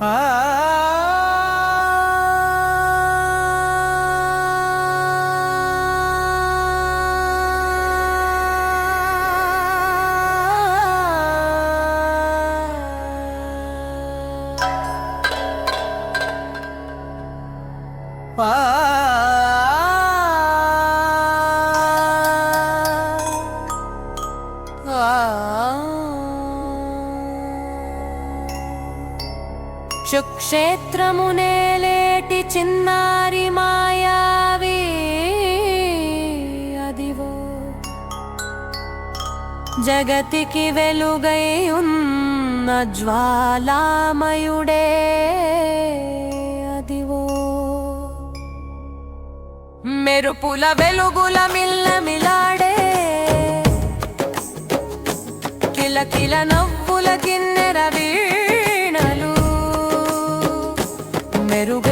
பா క్షేత్రమునేలేటి చిన్నారి మాయావి అదివో. జగతికి వెలుగై ఉన్న జ్వాలామయుడే అదివో. మెరుపుల వెలుగుల మిల్ల మిలాడే కిల కిల నవ్వుల కిన్నెర వీణలు querubín.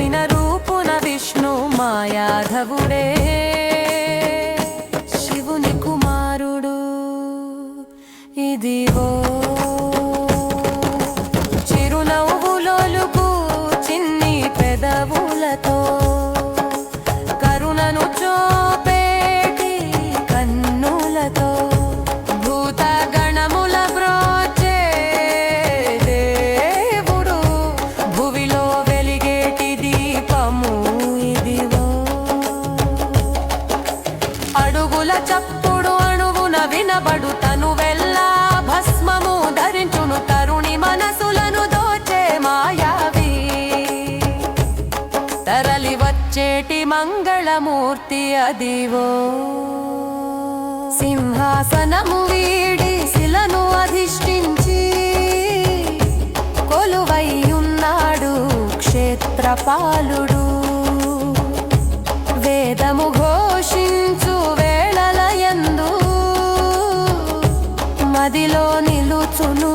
మూర్తి అదివో. సింహాసనము వీడి శిలను అధిష్ఠించి కొలువై ఉన్నాడు క్షేత్రపాలుడు. వేదము ఘోషించు వేళలయందు మదిలో నిలుచును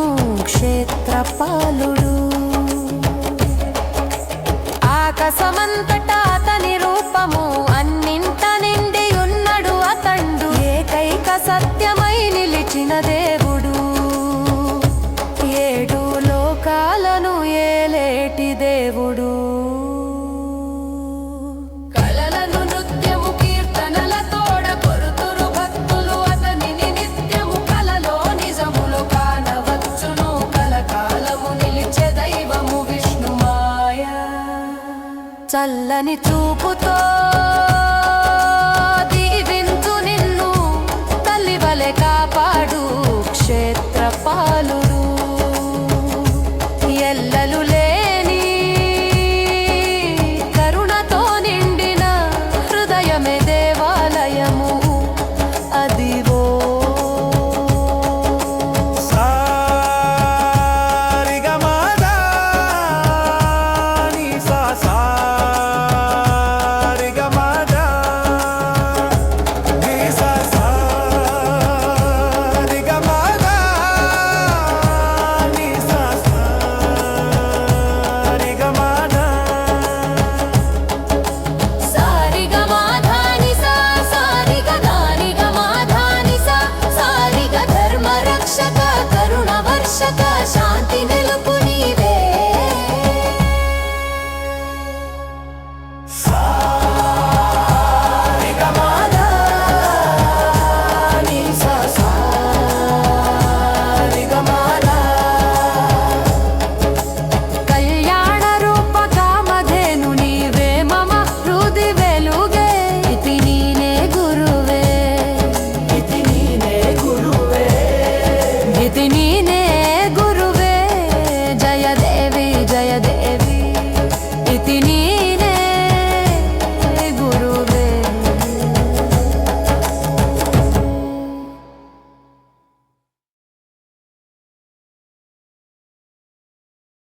క్షేత్రపాలుడు. ఆకాశమంతటా చల్లని చూపు